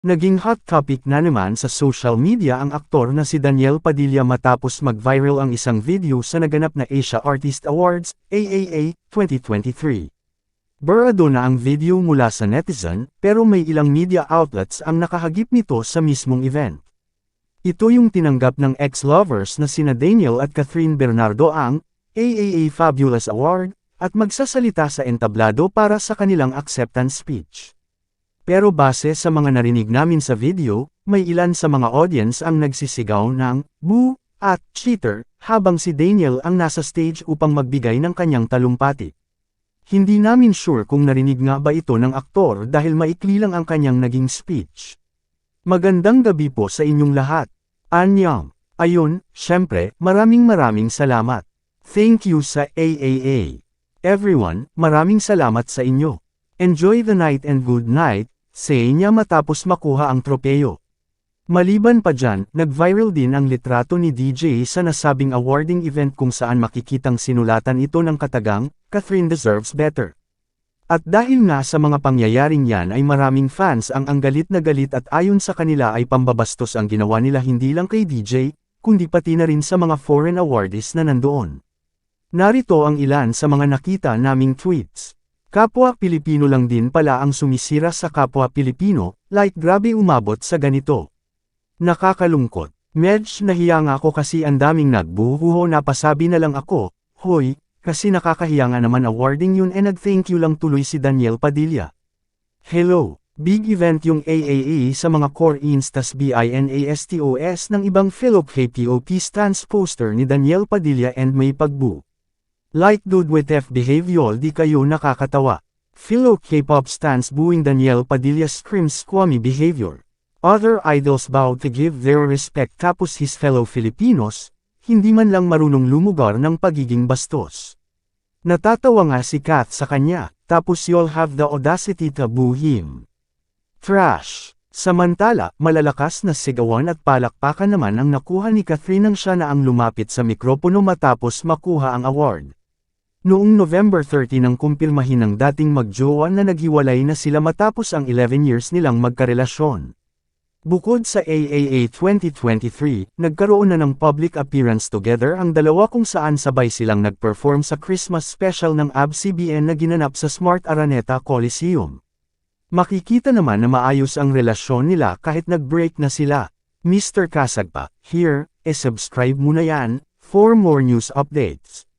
Naging hot topic na naman sa social media ang aktor na si Daniel Padilla matapos mag-viral ang isang video sa naganap na Asia Artist Awards, AAA, 2023. Burado na ang video mula sa netizen, pero may ilang media outlets ang nakahagip nito sa mismong event. Ito yung tinanggap ng ex-lovers na sina Daniel at Catherine Bernardo ang AAA Fabulous Award, at magsasalita sa entablado para sa kanilang acceptance speech. Pero base sa mga narinig namin sa video, may ilan sa mga audience ang nagsisigaw ng boo at cheater habang si Daniel ang nasa stage upang magbigay ng kanyang talumpati. Hindi namin sure kung narinig nga ba ito ng aktor dahil maikli lang ang kanyang naging speech. Magandang gabi po sa inyong lahat. Anyang. Ayun, syempre, maraming maraming salamat. Thank you sa AAA. Everyone, maraming salamat sa inyo. Enjoy the night and good night, say niya matapos makuha ang tropeyo. Maliban pa dyan, nag-viral din ang litrato ni DJ sa nasabing awarding event kung saan makikitang sinulatan ito ng katagang, Catherine deserves better. At dahil nga sa mga pangyayaring yan ay maraming fans ang ang galit na galit at ayon sa kanila ay pambabastos ang ginawa nila hindi lang kay DJ, kundi pati na rin sa mga foreign awardees na nandoon. Narito ang ilan sa mga nakita naming tweets. Kapwa Pilipino lang din pala ang sumisira sa kapwa Pilipino, like grabe umabot sa ganito. Nakakalungkot. Medj nahiya nga ako kasi ang daming nagbuhuho na pasabi na lang ako, hoy, kasi nakakahiya nga naman awarding yun and nag-thank you lang tuloy si Daniel Padilla. Hello, big event yung AAE sa mga core instas BINASTOS ng ibang fellow KPOP stance poster ni Daniel Padilla and may pagbu. Like dude with F behavior di kayo nakakatawa. Philo K-pop stans booing Daniel Padilla screams squammy behavior. Other idols bow to give their respect tapos his fellow Filipinos, hindi man lang marunong lumugar ng pagiging bastos. Natatawa nga si Kath sa kanya, tapos you'll have the audacity to boo him. Trash. Samantala, malalakas na sigawan at palakpakan naman ang nakuha ni Catherine nang siya na ang lumapit sa mikropono matapos makuha ang award. Noong November 30 nang kumpirmahin ng dating magjowa na naghiwalay na sila matapos ang 11 years nilang magkarelasyon. Bukod sa AAA 2023, nagkaroon na ng public appearance together ang dalawa kung saan sabay silang nag-perform sa Christmas special ng ABS-CBN na ginanap sa Smart Araneta Coliseum. Makikita naman na maayos ang relasyon nila kahit nag-break na sila. Mr. Kasagpa, here, e subscribe muna yan, for more news updates.